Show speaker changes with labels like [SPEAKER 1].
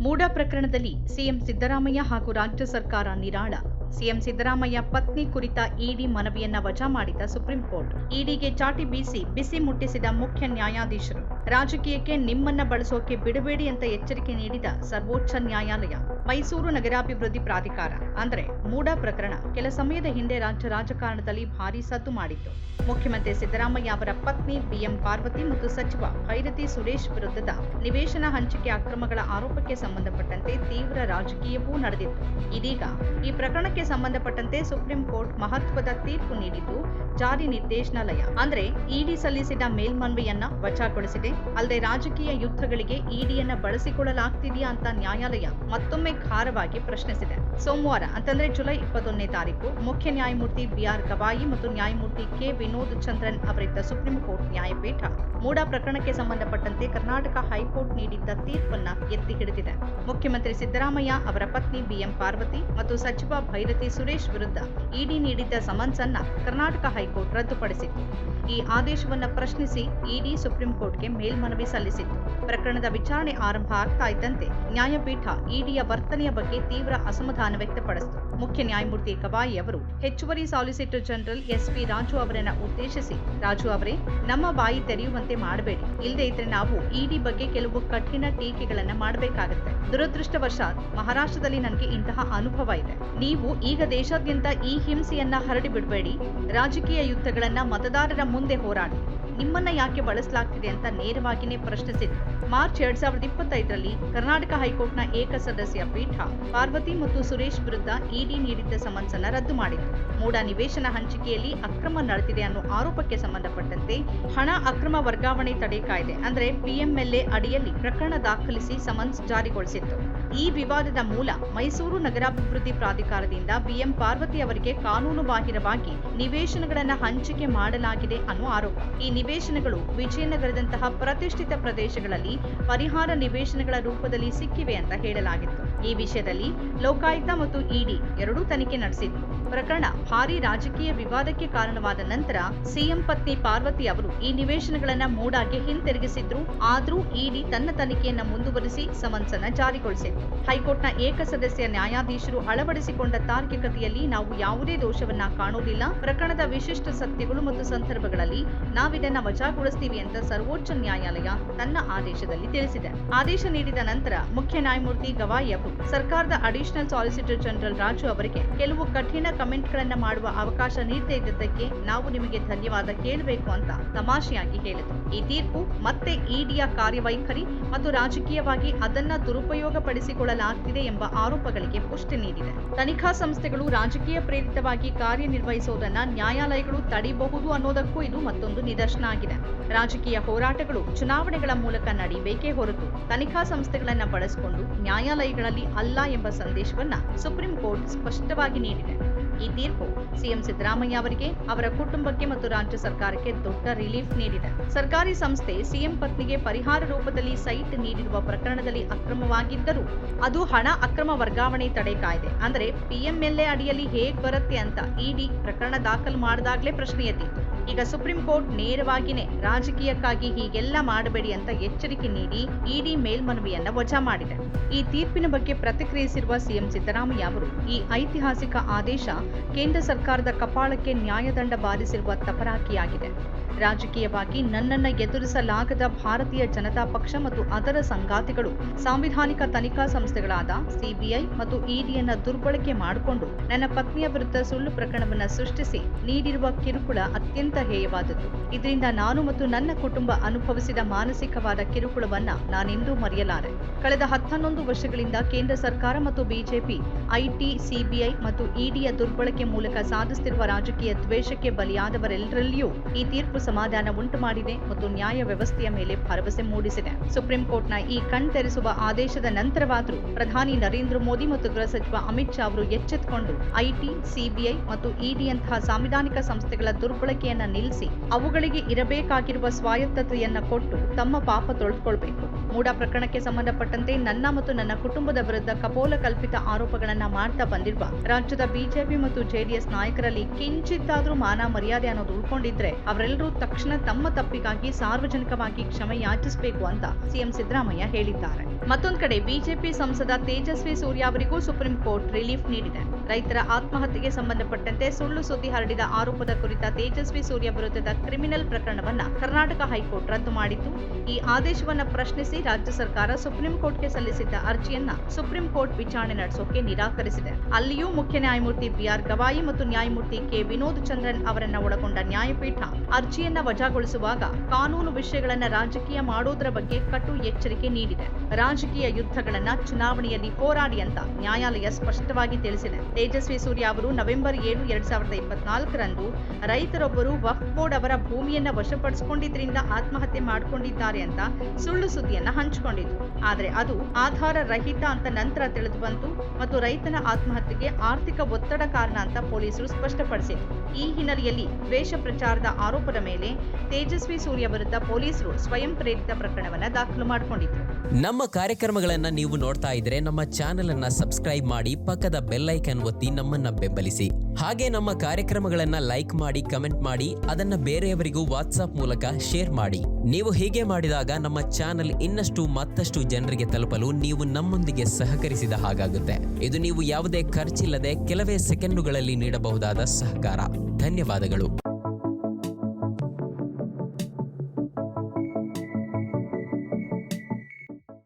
[SPEAKER 1] ಮೂಡಾ ಪ್ರಕರಣದಲ್ಲಿ ಸಿಎಂ ಸಿದ್ದರಾಮಯ್ಯ ಹಾಗೂ ರಾಜ್ಯ ಸರ್ಕಾರ ನಿರಾಳ. ಸಿಎಂ ಸಿದ್ದರಾಮಯ್ಯ ಪತ್ನಿ ಕುರಿತ ಇಡಿ ಮನವಿಯನ್ನ ವಜಾ ಮಾಡಿದ ಸುಪ್ರೀಂ ಕೋರ್ಟ್. ಇಡಿಗೆ ಚಾಟಿ ಬೀಸಿ, ಬಿಸಿ ಮುಟ್ಟಿಸಿದ ಮುಖ್ಯ ನ್ಯಾಯಾಧೀಶರು. ರಾಜಕೀಯಕ್ಕೆ ನಿಮ್ಮನ್ನ ಬಳಸೋಕೆ ಬಿಡಬೇಡಿ ಅಂತ ಎಚ್ಚರಿಕೆ ನೀಡಿದ ಸರ್ವೋಚ್ಚ ನ್ಯಾಯಾಲಯ, ಮೈಸೂರು ನಗರಾಭಿವೃದ್ಧಿ ಪ್ರಾಧಿಕಾರ, ಅಂದ್ರೆ ಮೂಡ ಪ್ರಕರಣ ಕೆಲ ಸಮಯದ ಹಿಂದೆ ರಾಜ್ಯ ರಾಜಕಾರಣದಲ್ಲಿ ಭಾರಿ ಸದ್ದು ಮಾಡಿತ್ತು. ಮುಖ್ಯಮಂತ್ರಿ ಸಿದ್ದರಾಮಯ್ಯ ಅವರ ಪತ್ನಿ ಬಿಎಂ ಪಾರ್ವತಿ ಮತ್ತು ಸಚಿವ ಭೈರತಿ ಸುರೇಶ್ ವಿರುದ್ಧದ ನಿವೇಶನ ಹಂಚಿಕೆ ಅಕ್ರಮಗಳ ಆರೋಪಕ್ಕೆ ಸಂಬಂಧಪಟ್ಟಂತೆ ತೀವ್ರ ರಾಜಕೀಯವೂ ನಡೆದಿತ್ತು. ಇದೀಗ ಈ ಪ್ರಕರಣಕ್ಕೆ ಸಂಬಂಧಪಟ್ಟಂತೆ ಸುಪ್ರೀಂ ಕೋರ್ಟ್ ಮಹತ್ವದ ತೀರ್ಪು ನೀಡಿದ್ದು ಜಾರಿ ನಿರ್ದೇಶನಾಲಯ, ಅಂದ್ರೆ ಇಡಿ ಸಲ್ಲಿಸಿದ ಮೇಲ್ಮನವಿಯನ್ನ ವಜಾಗೊಳಿಸಿದೆ. ಅಲ್ಲದೆ ರಾಜಕೀಯ ಯುದ್ಧಗಳಿಗೆ ಇಡಿಯನ್ನ ಬಳಸಿಕೊಳ್ಳಲಾಗ್ತಿದೆಯಾ ಅಂತ ನ್ಯಾಯಾಲಯ ಮತ್ತೊಮ್ಮೆ ಖಾರವಾಗಿ ಪ್ರಶ್ನಿಸಿದೆ. ಸೋಮವಾರ, ಅಂತಂದ್ರೆ ಜುಲೈ ಇಪ್ಪತ್ತೊಂದನೇ ತಾರೀಕು, ಮುಖ್ಯ ನ್ಯಾಯಮೂರ್ತಿ ಬಿಆರ್ ಗವಾಯಿ ಮತ್ತು ನ್ಯಾಯಮೂರ್ತಿ ಕೆ ವಿನೋದ್ ಚಂದ್ರನ್ ಅವರಿದ್ದ ಸುಪ್ರೀಂ ಕೋರ್ಟ್ ನ್ಯಾಯಪೀಠ ಮೂಡಾ ಪ್ರಕರಣಕ್ಕೆ ಸಂಬಂಧಪಟ್ಟಂತೆ ಕರ್ನಾಟಕ ಹೈಕೋರ್ಟ್ ನೀಡಿದ್ದ ತೀರ್ಪನ್ನ ಎತ್ತಿ ಹಿಡಿದಿದೆ. ಮುಖ್ಯಮಂತ್ರಿ ಸಿದ್ದರಾಮಯ್ಯ ಅವರ ಪತ್ನಿ ಬಿಎಂ ಪಾರ್ವತಿ ಮತ್ತು ಸಚಿವ ಭೈರತಿ ಸುರೇಶ್ ವಿರುದ್ಧ ಇಡಿ ನೀಡಿದ್ದ ಸಮನ್ಸ್ ಅನ್ನ ಕರ್ನಾಟಕ ಹೈಕೋರ್ಟ್ ರದ್ದುಪಡಿಸಿತ್ತು. ಈ ಆದೇಶವನ್ನು ಪ್ರಶ್ನಿಸಿ ಇಡಿ ಸುಪ್ರೀಂ ಕೋರ್ಟ್ಗೆ ಮೇಲ್ಮನವಿ ಸಲ್ಲಿಸಿತ್ತು. ಪ್ರಕರಣದ ವಿಚಾರಣೆ ಆರಂಭ ಆಗ್ತಾ ಇದ್ದಂತೆ ನ್ಯಾಯಪೀಠ ಇಡಿಯ ವರ್ತನೆಯ ಬಗ್ಗೆ ತೀವ್ರ ಅಸಮಾಧಾನ ವ್ಯಕ್ತಪಡಿಸಿತು. ಮುಖ್ಯ ನ್ಯಾಯಮೂರ್ತಿ ಗವಾಯಿ ಅವರು ಹೆಚ್ಚುವರಿ ಸಾಲಿಸಿಟರ್ ಜನರಲ್ ಎಸ್ಪಿ ರಾಜು ಅವರನ್ನ ಉದ್ದೇಶಿಸಿ, ರಾಜು ಅವರೇ, ನಮ್ಮ ಬಾಯಿ ತೆರೆಯುವಂತೆ ಮಾಡಬೇಡಿ. ಇಲ್ಲದೆ ಇದ್ರೆ ನಾವು ಇಡಿ ಬಗ್ಗೆ ಕೆಲವು ಕಠಿಣ ಟೀಕೆಗಳನ್ನ ಮಾಡಬೇಕಾಗುತ್ತೆ. ದುರದೃಷ್ಟವಶಾತ್ ಮಹಾರಾಷ್ಟ್ರದಲ್ಲಿ ನನಗೆ ಇಂತಹ ಅನುಭವ ಇದೆ. ನೀವು ಈಗ ದೇಶಾದ್ಯಂತ ಈ ಹಿಂಸೆಯನ್ನ ಹರಡಿ ಬಿಡಬೇಡಿ. ರಾಜಕೀಯ ಯುದ್ಧಗಳನ್ನ ಮತದಾರರ ಮುಂದೆ ಹೋರಾಡಿ. ನಿಮ್ಮನ್ನ ಯಾಕೆ ಬಳಸಲಾಗ್ತಿದೆ ಅಂತ ನೇರವಾಗಿಯೇ ಪ್ರಶ್ನಿಸಿದ್ರು ಮಾರ್ಚ್ ಎರಡ್ ಸಾವಿರದ ಇಪ್ಪತ್ತೈದರಲ್ಲಿ ಕರ್ನಾಟಕ ಹೈಕೋರ್ಟ್ನ ಏಕ ಸದಸ್ಯ ಪೀಠ ಪಾರ್ವತಿ ಮತ್ತು ಸುರೇಶ್ ವಿರುದ್ಧ ಇಡಿ ನೀಡಿದ್ದ ಸಮನ್ಸ್ ಅನ್ನ ರದ್ದು ಮಾಡಿತು ಮೂಡ ನಿವೇಶನ ಹಂಚಿಕೆಯಲ್ಲಿ ಅಕ್ರಮ ನಡೆದಿದೆ ಅನ್ನೋ ಆರೋಪಕ್ಕೆ ಸಂಬಂಧಪಟ್ಟಂತೆ ಹಣ ಅಕ್ರಮ ವರ್ಗಾವಣೆ ತಡೆ ಕಾಯ್ದೆ, ಅಂದ್ರೆ ಪಿಎಂಎಲ್ಎ ಅಡಿಯಲ್ಲಿ ಪ್ರಕರಣ ದಾಖಲಿಸಿ ಸಮನ್ಸ್ ಜಾರಿಗೊಳಿಸಿತ್ತು. ಈ ವಿವಾದದ ಮೂಲ ಮೈಸೂರು ನಗರಾಭಿವೃದ್ಧಿ ಪ್ರಾಧಿಕಾರದಿಂದ ಬಿಎಂ ಪಾರ್ವತಿ ಅವರಿಗೆ ಕಾನೂನು ಬಾಹಿರವಾಗಿ ನಿವೇಶನಗಳನ್ನ ಹಂಚಿಕೆ ಮಾಡಲಾಗಿದೆ ಅನ್ನೋ ಆರೋಪ. ಈ ನಿವೇಶನಗಳು ವಿಜಯನಗರದಂತಹ ಪ್ರತಿಷ್ಠಿತ ಪ್ರದೇಶಗಳಲ್ಲಿ ಪರಿಹಾರ ನಿವೇಶನಗಳ ರೂಪದಲ್ಲಿ ಸಿಕ್ಕಿವೆ ಅಂತ ಹೇಳಲಾಗಿತ್ತು. ಈ ವಿಷಯದಲ್ಲಿ ಲೋಕಾಯುಕ್ತ ಮತ್ತು ಇಡಿ ಎರಡೂ ತನಿಖೆ ನಡೆಸಿತ್ತು ಪ್ರಕರಣ ಭಾರಿ ರಾಜಕೀಯ ವಿವಾದಕ್ಕೆ ಕಾರಣವಾದ ನಂತರ ಸಿಎಂ ಪತ್ನಿ ಪಾರ್ವತಿ ಅವರು ಈ ನಿವೇಶನಗಳನ್ನ ಮೂಡಾಗೆ ಹಿಂತಿರುಗಿಸಿದ್ರು. ಆದ್ರೂ ಇಡಿ ತನ್ನ ತನಿಖೆಯನ್ನು ಮುಂದುವರಿಸಿ ಸಮನ್ಸನ್ನ ಜಾರಿಗೊಳಿಸಿತ್ತು. ಹೈಕೋರ್ಟ್ನ ಏಕಸದಸ್ಯ ನ್ಯಾಯಾಧೀಶರು ಅಳವಡಿಸಿಕೊಂಡ ತಾರ್ಕಿಕತೆಯಲ್ಲಿ ನಾವು ಯಾವುದೇ ದೋಷವನ್ನ ಕಾಣುವುದಿಲ್ಲ ಪ್ರಕರಣದ ವಿಶಿಷ್ಟ ಸತ್ಯಗಳು ಮತ್ತು ಸಂದರ್ಭಗಳಲ್ಲಿ ನಾವಿದನ್ನ ವಜಾಗೊಳಿಸ್ತೀವಿ ಅಂತ ಸರ್ವೋಚ್ಚ ನ್ಯಾಯಾಲಯ ತನ್ನ ಆದೇಶದಲ್ಲಿ ತಿಳಿಸಿದೆ. ಆದೇಶ ನೀಡಿದ ನಂತರ ಮುಖ್ಯ ನ್ಯಾಯಮೂರ್ತಿ ಗವಾಯಿ ಅವರು ಸರ್ಕಾರದ ಅಡಿಷನಲ್ ಸಾಲಿಸಿಟರ್ ಜನರಲ್ ರಾಜು ಅವರಿಗೆ ಕೆಲವು ಕಠಿಣ ಕಮೆಂಟ್ಗಳನ್ನ ಮಾಡುವ ಅವಕಾಶ ನೀಡದೇ ಇದ್ದದ್ದಕ್ಕೆ ನಾವು ನಿಮಗೆ ಧನ್ಯವಾದ ಕೇಳಬೇಕು ಅಂತ ತಮಾಷೆಯಾಗಿ ಹೇಳಿದರು. ಈ ತೀರ್ಪು ಮತ್ತೆ ಇಡಿಯ ಕಾರ್ಯವೈಖರಿ ಮತ್ತು ರಾಜಕೀಯವಾಗಿ ಅದನ್ನ ದುರುಪಯೋಗಪಡಿಸಿಕೊಳ್ಳಲಾಗ್ತಿದೆ ಎಂಬ ಆರೋಪಗಳಿಗೆ ಪುಷ್ಟಿ ನೀಡಿದೆ. ತನಿಖಾ ಸಂಸ್ಥೆಗಳು ರಾಜಕೀಯ ಪ್ರೇರಿತವಾಗಿ ಕಾರ್ಯನಿರ್ವಹಿಸುವುದನ್ನ ನ್ಯಾಯಾಲಯಗಳು ತಡೆಯಬಹುದು ಅನ್ನೋದಕ್ಕೂ ಇದು ಮತ್ತೊಂದು ನಿದರ್ಶನ ಆಗಿದೆ. ರಾಜಕೀಯ ಹೋರಾಟಗಳು ಚುನಾವಣೆಗಳ ಮೂಲಕ ನಡೆಯಬೇಕೇ ಹೊರತು ತನಿಖಾ ಸಂಸ್ಥೆಗಳನ್ನ ಬಳಸಿಕೊಂಡು ನ್ಯಾಯಾಲಯಗಳಲ್ಲಿ ಅಲ್ಲ ಎಂಬ ಸಂದೇಶವನ್ನ ಸುಪ್ರೀಂ ಕೋರ್ಟ್ ಸ್ಪಷ್ಟವಾಗಿ ನೀಡಿದೆ. ಈ ತೀರ್ಪು ಸಿಎಂ ಸಿದ್ದರಾಮಯ್ಯ ಅವರಿಗೆ, ಅವರ ಕುಟುಂಬಕ್ಕೆ ಮತ್ತು ರಾಜ್ಯ ಸರ್ಕಾರಕ್ಕೆ ದೊಡ್ಡ ರಿಲೀಫ್ ನೀಡಿದೆ. ಸರ್ಕಾರಿ ಸಂಸ್ಥೆ ಸಿಎಂ ಪತ್ನಿಗೆ ಪರಿಹಾರ ರೂಪದಲ್ಲಿ ಸೈಟ್ ನೀಡಿರುವ ಪ್ರಕರಣದಲ್ಲಿ ಅಕ್ರಮವಾಗಿದ್ದರೂ ಅದು ಹಣ ಅಕ್ರಮ ವರ್ಗಾವಣೆ ತಡೆ ಕಾಯ್ದೆ. ಅಂದ್ರೆ ಪಿಎಂಎಲ್ಎ ಅಡಿಯಲ್ಲಿ ಹೇಗ್ ಬರುತ್ತೆ ಅಂತ ಇಡಿ ಪ್ರಕರಣ ದಾಖಲು ಮಾಡಿದಾಗಲೇ ಪ್ರಶ್ನೆ ಎದ್ದಿತ್ತು ಈಗ ಸುಪ್ರೀಂ ಕೋರ್ಟ್ ನೇರವಾಗಿನೇ ರಾಜಕೀಯಕ್ಕಾಗಿ ಹೀಗೆಲ್ಲ ಮಾಡಬೇಡಿ ಅಂತ ಎಚ್ಚರಿಕೆ ನೀಡಿ ಇಡಿ ಮೇಲ್ಮನವಿಯನ್ನ ವಜಾ ಮಾಡಿದೆ. ಈ ತೀರ್ಪಿನ ಬಗ್ಗೆ ಪ್ರತಿಕ್ರಿಯಿಸಿರುವ ಸಿಎಂ ಸಿದ್ದರಾಮಯ್ಯ ಅವರು, ಈ ಐತಿಹಾಸಿಕ ಆದೇಶ ಕೇಂದ್ರ ಸರ್ಕಾರದ ಕಪಾಳಕ್ಕೆ ನ್ಯಾಯದಂಡ ಬಾರಿಸಿರುವ ತಪರಾಕಿಯಾಗಿದೆ. ರಾಜಕೀಯವಾಗಿ ನನ್ನನ್ನ ಎದುರಿಸಲಾಗದ ಭಾರತೀಯ ಜನತಾ ಪಕ್ಷ ಮತ್ತು ಅದರ ಸಂಗಾತಿಗಳು ಸಾಂವಿಧಾನಿಕ ತನಿಖಾ ಸಂಸ್ಥೆಗಳಾದ ಸಿಬಿಐ ಮತ್ತು ಇಡಿಯನ್ನ ದುರ್ಬಳಕೆ ಮಾಡಿಕೊಂಡು ನನ್ನ ಪತ್ನಿಯ ವಿರುದ್ಧ ಸುಳ್ಳು ಪ್ರಕರಣವನ್ನ ಸೃಷ್ಟಿಸಿ ನೀಡಿರುವ ಕಿರುಕುಳ ಅತ್ಯಂತ ಹೇಯವಾದದ್ದು. ಇದರಿಂದ ನಾನು ಮತ್ತು ನನ್ನ ಕುಟುಂಬ ಅನುಭವಿಸಿದ ಮಾನಸಿಕವಾದ ಕಿರುಕುಳವನ್ನ ನಾನೆಂದೂ ಮರೆಯಲಾರೆ. ಕಳೆದ ಹತ್ತನ್ನೊಂದು ವರ್ಷಗಳಿಂದ ಕೇಂದ್ರ ಸರ್ಕಾರ ಮತ್ತು ಬಿಜೆಪಿ, ಐಟಿ, ಸಿಬಿಐ ಮತ್ತು ಇಡಿಯ ದುರ್ಬಳಕೆ ಮೂಲಕ ಸಾಧಿಸುತ್ತಿರುವ ರಾಜಕೀಯ ದ್ವೇಷಕ್ಕೆ ಬಲಿಯಾದವರೆಲ್ಲರಲ್ಲಿಯೂ ಈ ತೀರ್ಪು ಸಮಾಧಾನ ಉಂಟು ಮಾಡಿದೆ ಮತ್ತು ನ್ಯಾಯ ವ್ಯವಸ್ಥೆಯ ಮೇಲೆ ಭರವಸೆ ಮೂಡಿಸಿದೆ. ಸುಪ್ರೀಂ ಕೋರ್ಟ್ನ ಈ ಕಣ್ತೆರೆಸುವ ಆದೇಶದ ನಂತರವಾದರೂ ಪ್ರಧಾನಿ ನರೇಂದ್ರ ಮೋದಿ ಮತ್ತು ಗೃಹ ಸಚಿವ ಅಮಿತ್ ಶಾ ಅವರು ಎಚ್ಚೆತ್ತುಕೊಂಡು ಐಟಿ, ಸಿಬಿಐ ಮತ್ತು ಇಡಿಯಂತಹ ಸಾಂವಿಧಾನಿಕ ಸಂಸ್ಥೆಗಳ ದುರ್ಬಳಕೆಯನ್ನ ನಿಲ್ಲಿಸಿ ಅವುಗಳಿಗೆ ಇರಬೇಕಾಗಿರುವ ಸ್ವಾಯತ್ತತೆಯನ್ನ ಕೊಟ್ಟು ತಮ್ಮ ಪಾಪ ತೊಳೆದುಕೊಳ್ಬೇಕು ಮೂಡ ಪ್ರಕರಣಕ್ಕೆ ಸಂಬಂಧಪಟ್ಟಂತೆ ನನ್ನ ಮತ್ತು ನನ್ನ ಕುಟುಂಬದ ವಿರುದ್ಧ ಕಪೋಲ ಕಲ್ಪಿತ ಆರೋಪಗಳನ್ನ ಮಾಡ್ತಾ ಬಂದಿರುವ ರಾಜ್ಯದ ಬಿಜೆಪಿ ಮತ್ತು ಜೆಡಿಎಸ್ ನಾಯಕರಲ್ಲಿ ಕಿಂಚಿತ್ತಾದ್ರೂ ಮಾನ ಮರ್ಯಾದೆ ಅನ್ನೋದು ಉಳ್ಕೊಂಡಿದ್ರೆ ಅವರೆಲ್ಲರೂ ತಕ್ಷಣ ತಮ್ಮ ತಪ್ಪಿಗಾಗಿ ಸಾರ್ವಜನಿಕವಾಗಿ ಕ್ಷಮೆ ಯಾಚಿಸಬೇಕು ಅಂತ ಸಿಎಂ ಸಿದ್ದರಾಮಯ್ಯ ಹೇಳಿದ್ದಾರೆ. ಮತ್ತೊಂದು ಕಡೆ ಬಿಜೆಪಿ ಸಂಸದ ತೇಜಸ್ವಿ ಸೂರ್ಯ ಅವರಿಗೂ ಸುಪ್ರೀಂ ಕೋರ್ಟ್ ರಿಲೀಫ್ ನೀಡಿದೆ. ರೈತರ ಆತ್ಮಹತ್ಯೆಗೆ ಸಂಬಂಧಪಟ್ಟಂತೆ ಸುಳ್ಳು ಸುದ್ದಿ ಹರಡಿದ ಆರೋಪದ ಕುರಿತ ತೇಜಸ್ವಿ ಸೂರ್ಯ ವಿರುದ್ಧದ ಕ್ರಿಮಿನಲ್ ಪ್ರಕರಣವನ್ನ ಕರ್ನಾಟಕ ಹೈಕೋರ್ಟ್ ರದ್ದು ಮಾಡಿದ್ದು, ಈ ಆದೇಶವನ್ನ ಪ್ರಶ್ನಿಸಿ ರಾಜ್ಯ ಸರ್ಕಾರ ಸುಪ್ರೀಂ ಕೋರ್ಟ್ಗೆ ಸಲ್ಲಿಸಿದ್ದ ಅರ್ಜಿಯನ್ನ ಸುಪ್ರೀಂ ಕೋರ್ಟ್ ವಿಚಾರಣೆ ನಡೆಸೋಕೆ ನಿರಾಕರಿಸಿದೆ. ಅಲ್ಲಿಯೂ ಮುಖ್ಯ ನ್ಯಾಯಮೂರ್ತಿ ಬಿಆರ್ ಗವಾಯಿ ಮತ್ತು ನ್ಯಾಯಮೂರ್ತಿ ಕೆ ವಿನೋದ್ ಚಂದ್ರನ್ ಅವರನ್ನ ಒಳಗೊಂಡ ನ್ಯಾಯಪೀಠ ಅರ್ಜಿಯನ್ನ ವಜಾಗೊಳಿಸುವಾಗ ಕಾನೂನು ವಿಷಯಗಳನ್ನ ರಾಜಕೀಯ ಮಾಡೋದ್ರ ಬಗ್ಗೆ ಕಟು ಎಚ್ಚರಿಕೆ ನೀಡಿದೆ. ರಾಜಕೀಯ ಯುದ್ಧಗಳನ್ನ ಚುನಾವಣೆಯಲ್ಲಿ ಹೋರಾಡಿ ಅಂತ ನ್ಯಾಯಾಲಯ ಸ್ಪಷ್ಟವಾಗಿ ತಿಳಿಸಿದೆ. ತೇಜಸ್ವಿ ಸೂರ್ಯ ಅವರು ನವೆಂಬರ್ ಏಳು, ಎರಡ್ ಸಾವಿರದ ಇಪ್ಪತ್ನಾಲ್ಕರಂದು ರೈತರೊಬ್ಬರು ವಕ್ಫ್ ಬೋರ್ಡ್ ಅವರ ಭೂಮಿಯನ್ನ ವಶಪಡಿಸಿಕೊಂಡಿದ್ರಿಂದ ಆತ್ಮಹತ್ಯೆ ಮಾಡಿಕೊಂಡಿದ್ದಾರೆ ಅಂತ ಸುಳ್ಳು ಸುದ್ದಿಯನ್ನ ಹಂಚಿಕೊಂಡಿದ್ರು. ಆದ್ರೆ ಅದು ಆಧಾರ ರಹಿತ ಅಂತ ನಂತರ ತಿಳಿದು ಬಂತು ಮತ್ತು ರೈತನ ಆತ್ಮಹತ್ಯೆಗೆ ಆರ್ಥಿಕ ಒತ್ತಡ ಕಾರಣ ಅಂತ ಪೊಲೀಸರು ಸ್ಪಷ್ಟಪಡಿಸಿದ್ರು. ಈ ಹಿನ್ನೆಲೆಯಲ್ಲಿ ದ್ವೇಷ ಪ್ರಚಾರದ ಆರೋಪದ ಮೇಲೆ ತೇಜಸ್ವಿ ಸೂರ್ಯ ವಿರುದ್ಧ ಪೊಲೀಸರು ಸ್ವಯಂ ಪ್ರೇರಿತ ಪ್ರಕರಣವನ್ನ ದಾಖಲು ಮಾಡಿಕೊಂಡಿದ್ರು.
[SPEAKER 2] ನಮ್ಮ ಕಾರ್ಯಕ್ರಮಗಳನ್ನ ನೀವು ನೋಡ್ತಾ ಇದ್ರೆ ನಮ್ಮ ಚಾನೆಲ್ ಅನ್ನ ಸಬ್ಸ್ಕ್ರೈಬ್ ಮಾಡಿ ಪಕ್ಕದ ಬೆಲ್ ಐಕನ್ ಒತ್ತಿ ನಮ್ಮನ್ನ ಬೆಂಬಲಿಸಿ. ಹಾಗೆ ನಮ್ಮ ಕಾರ್ಯಕ್ರಮಗಳನ್ನ ಲೈಕ್ ಮಾಡಿ, ಕಮೆಂಟ್ ಮಾಡಿ, ಅದನ್ನ ಬೇರೆಯವರಿಗೂ ವಾಟ್ಸ್ಆಪ್ ಮೂಲಕ ಶೇರ್ ಮಾಡಿ. ನೀವು ಹೀಗೆ ಮಾಡಿದಾಗ ನಮ್ಮ ಚಾನೆಲ್ ಇನ್ನಷ್ಟು ಮತ್ತಷ್ಟು ಜನರಿಗೆ ತಲುಪಲು ನೀವು ನಮ್ಮೊಂದಿಗೆ ಸಹಕರಿಸಿದ ಹಾಗಾಗುತ್ತೆ. ಇದು ನೀವು ಯಾವುದೇ ಖರ್ಚಿಲ್ಲದೆ ಕೆಲವೇ ಸೆಕೆಂಡುಗಳಲ್ಲಿ ನೀಡಬಹುದಾದ ಸಹಕಾರ. ಧನ್ಯವಾದಗಳು.